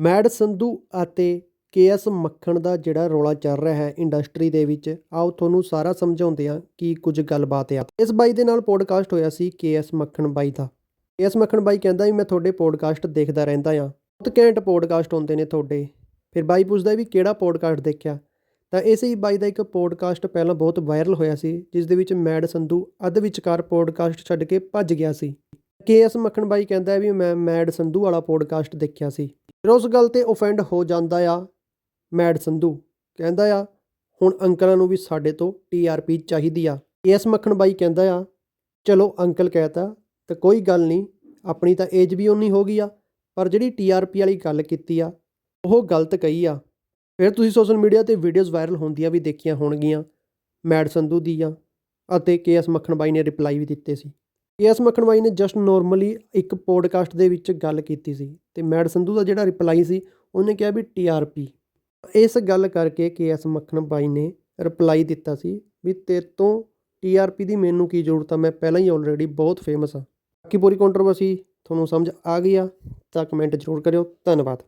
Made Sandhu ਅਤੇ ਕੇ S ਮੱਖਣ ਦਾ ਜਿਹੜਾ ਰੌਲਾ ਚੱਲ ਰਿਹਾ ਹੈ ਇੰਡਸਟਰੀ ਦੇ ਵਿੱਚ, ਆਓ ਤੁਹਾਨੂੰ ਸਾਰਾ ਸਮਝਾਉਂਦੇ ਹਾਂ ਕਿ ਕੁਝ ਗੱਲਬਾਤ ਆ ਇਸ ਬਾਈ ਦੇ ਨਾਲ ਪੋਡਕਾਸਟ ਹੋਇਆ ਸੀ ਕੇ ਐੱਸ ਮੱਖਣ ਬਾਈ ਦਾ। ਕੇ ਐੱਸ ਮੱਖਣ ਬਾਈ ਕਹਿੰਦਾ ਵੀ ਮੈਂ ਤੁਹਾਡੇ ਪੋਡਕਾਸਟ ਦੇਖਦਾ ਰਹਿੰਦਾ ਆ ਬਹੁਤ ਘੈਂਟ ਪੋਡਕਾਸਟ ਹੁੰਦੇ ਨੇ ਤੁਹਾਡੇ। ਫਿਰ ਬਾਈ ਪੁੱਛਦਾ ਵੀ ਕਿਹੜਾ ਪੋਡਕਾਸਟ ਦੇਖਿਆ? ਤਾਂ ਇਸੇ ਹੀ ਬਾਈ ਦਾ ਇੱਕ ਪੋਡਕਾਸਟ ਪਹਿਲਾਂ ਬਹੁਤ ਵਾਇਰਲ ਹੋਇਆ ਸੀ, ਜਿਸ ਦੇ ਵਿੱਚ ਮੈਡ ਸੰਧੂ ਅੱਧ ਵਿਚਕਾਰ ਪੋਡਕਾਸਟ ਛੱਡ ਕੇ ਭੱਜ ਗਿਆ ਸੀ। ਕੇਐਸ ਮੱਖਣ ਬਾਈ ਕਹਿੰਦਾ ਵੀ ਮੈਂ ਮੈਡ ਸੰਧੂ ਵਾਲਾ ਪੋਡਕਾਸਟ ਦੇਖਿਆ ਸੀ। ਫਿਰ ਉਸ ਗੱਲ ਤੇ ਆਫੈਂਡ ਹੋ ਜਾਂਦਾ ਆ ਮੈਡ ਸੰਧੂ। ਕਹਿੰਦਾ ਆ, ਹੁਣ ਅੰਕਲਾਂ ਨੂੰ ਵੀ ਸਾਡੇ ਤੋਂ ਟੀਆਰਪੀ ਚਾਹੀਦੀ ਆ। ਕੇਐਸ ਮੱਖਣ ਬਾਈ ਕਹਿੰਦਾ ਆ, ਚਲੋ ਅੰਕਲ ਕਹਿਤਾ ਤਾਂ ਕੋਈ ਗੱਲ ਨਹੀਂ, ਆਪਣੀ ਤਾਂ ਏਜ ਵੀ ਉਨੀ ਹੋ ਗਈ ਆ, ਪਰ ਜਿਹੜੀ ਟੀਆਰਪੀ ਵਾਲੀ ਗੱਲ ਕੀਤੀ ਆ, ਉਹ ਗਲਤ ਕਹੀ ਆ। ਫਿਰ ਤੁਸੀਂ ਸੋਸ਼ਲ ਮੀਡੀਆ ਤੇ ਵੀਡੀਓਜ਼ ਵਾਇਰਲ ਹੁੰਦੀਆਂ ਵੀ ਦੇਖੀਆਂ ਹੋਣਗੀਆਂ ਮੈਡ ਸੰਧੂ ਦੀਆਂ ਅਤੇ ਕੇਐਸ ਮੱਖਣ ਬਾਈ ਨੇ ਰਿਪਲਾਈ ਵੀ ਦਿੱਤੇ ਸੀ। ਕੇਐਸ ਮੱਖਣ ਬਾਈ ਨੇ ਜਸਟ ਨੋਰਮਲੀ ਇੱਕ ਪੋਡਕਾਸਟ ਦੇ ਵਿੱਚ ਗੱਲ ਕੀਤੀ ਸੀ ਤੇ ਮੈਡ ਸੰਧੂ ਦਾ ਜਿਹੜਾ ਰਿਪਲਾਈ ਸੀ, ਉਹਨੇ ਕਿਹਾ ਵੀ ਟੀਆਰਪੀ ਇਸ ਗੱਲ ਕਰਕੇ ਕੇਐਸ ਮੱਖਣ ਬਾਈ ਨੇ ਰਿਪਲਾਈ ਦਿੱਤਾ ਸੀ ਵੀ ਤੇਰੇ ਤੋਂ ਟੀਆਰਪੀ ਦੀ ਮੈਨੂੰ ਕੀ ਜ਼ਰੂਰਤ ਆ, ਮੈਂ ਪਹਿਲਾਂ ਹੀ ਆਲਰੇਡੀ ਬਹੁਤ ਫੇਮਸ ਆ। ਬਾਕੀ ਪੂਰੀ ਕੰਟਰੋਵਰਸੀ ਤੁਹਾਨੂੰ ਸਮਝ ਆ ਗਈ ਆ, ਤਾਂ ਕਮੈਂਟ ਜ਼ਰੂਰ ਕਰਿਓ, ਧੰਨਵਾਦ।